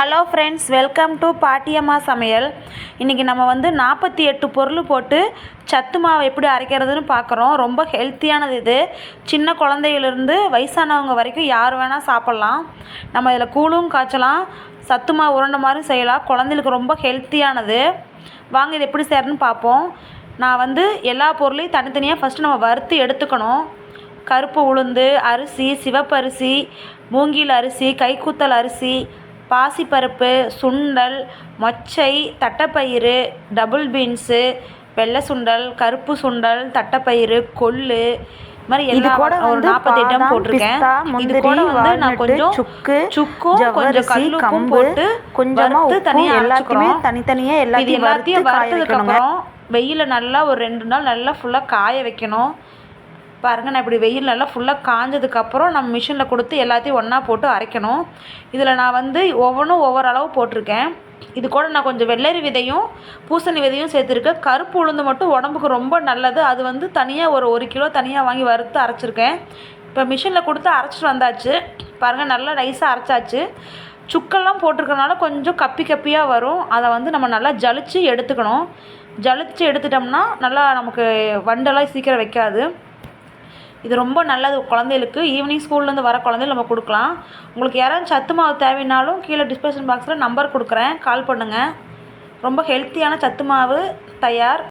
Hello friends welcome to பாட்டியம்மா சமையல் இன்றைக்கி நம்ம வந்து நாற்பத்தி எட்டு பொருள் போட்டு சத்து மாவு எப்படி அரைக்கிறதுன்னு பார்க்குறோம். ரொம்ப ஹெல்த்தியானது இது. சின்ன குழந்தையிலேருந்து வயசானவங்க வரைக்கும் யார் வேணால் சாப்பிட்லாம். நம்ம இதில் கூழும் காய்ச்சலாம் சத்து மாவு உருண்டை மாதிரியும் செய்யலாம். குழந்தைகளுக்கு ரொம்ப ஹெல்த்தியானது வாங்க இது எப்படி செய்யறதுன்னு பார்ப்போம். நான் வந்து எல்லா பொருளையும் தனித்தனியாக ஃபஸ்ட்டு நம்ம வறுத்து எடுத்துக்கணும். கருப்பு உளுந்து அரிசி சிவப்பரிசி மூங்கில் அரிசி கைக்குத்தல் அரிசி பாசிப்பருப்பு சுண்டல் மொச்சை தட்டைப்பயிறு டபுள் பீன்ஸு வெள்ளை சுண்டல் கருப்பு சுண்டல் தட்டைப்பயிறு கொள்ளு. இது மாதிரி எல்லா கூட ஒரு வந்து நாற்பது ஐட்டம் போட்டிருக்கேன். இது கூட வந்து நான் கொஞ்சம் சுக்கு, சுக்கும் கொஞ்சம் கம்பு, போட்டு கொஞ்சமா தனியாக எல்லாத்தையுமே தனித்தனியா எல்லாத்தையும் எல்லாத்தையும் வறுத்ததுக்கு. அப்புறம் வெயில நல்லா ஒரு ரெண்டு நாள் நல்லா ஃபுல்லாக காய வைக்கணும். பாருங்கள் நான் இப்படி வெயில் நல்லா ஃபுல்லாக காஞ்சதுக்கப்புறம் நம்ம மிஷினில் கொடுத்து எல்லாத்தையும் ஒன்றா போட்டு அரைக்கணும். இதில் நான் வந்து ஒவ்வொன்றும் ஒவ்வொரு அளவு போட்டிருக்கேன். இது கூட நான் கொஞ்சம் வெள்ளரி விதையும் பூசணி விதையும் சேர்த்துருக்கேன். கருப்பு உளுந்து மட்டும் உடம்புக்கு ரொம்ப நல்லது. அது வந்து தனியாக ஒரு ஒரு கிலோ தனியாக வாங்கி வறுத்து அரைச்சிருக்கேன். இப்போ மிஷினில் கொடுத்து அரைச்சிட்டு வந்தாச்சு. பாருங்கள் நல்லா நைஸாக அரைச்சாச்சு. சுக்கெல்லாம் போட்டிருக்கனால கொஞ்சம் கப்பி கப்பியாக வரும். அதை வந்து நம்ம நல்லா ஜலிச்சு எடுத்துக்கணும். ஜலிச்சு எடுத்துட்டோம்னா நல்லா நமக்கு வண்டெல்லாம் சீக்கிரம் வைக்காது. இது ரொம்ப நல்லது குழந்தைகளுக்கு. ஈவினிங் ஸ்கூல்லேருந்து வர குழந்தைகள் நம்ம கொடுக்கலாம். உங்களுக்கு யாராவது சத்து மாவு தேவைன்னாலும் கீழே டிஸ்கிரிப்ஷன் பாக்ஸில் நம்பர் கொடுக்குறேன். கால் பண்ணுங்கள் ரொம்ப ஹெல்த்தியான சத்து மாவு தயார்.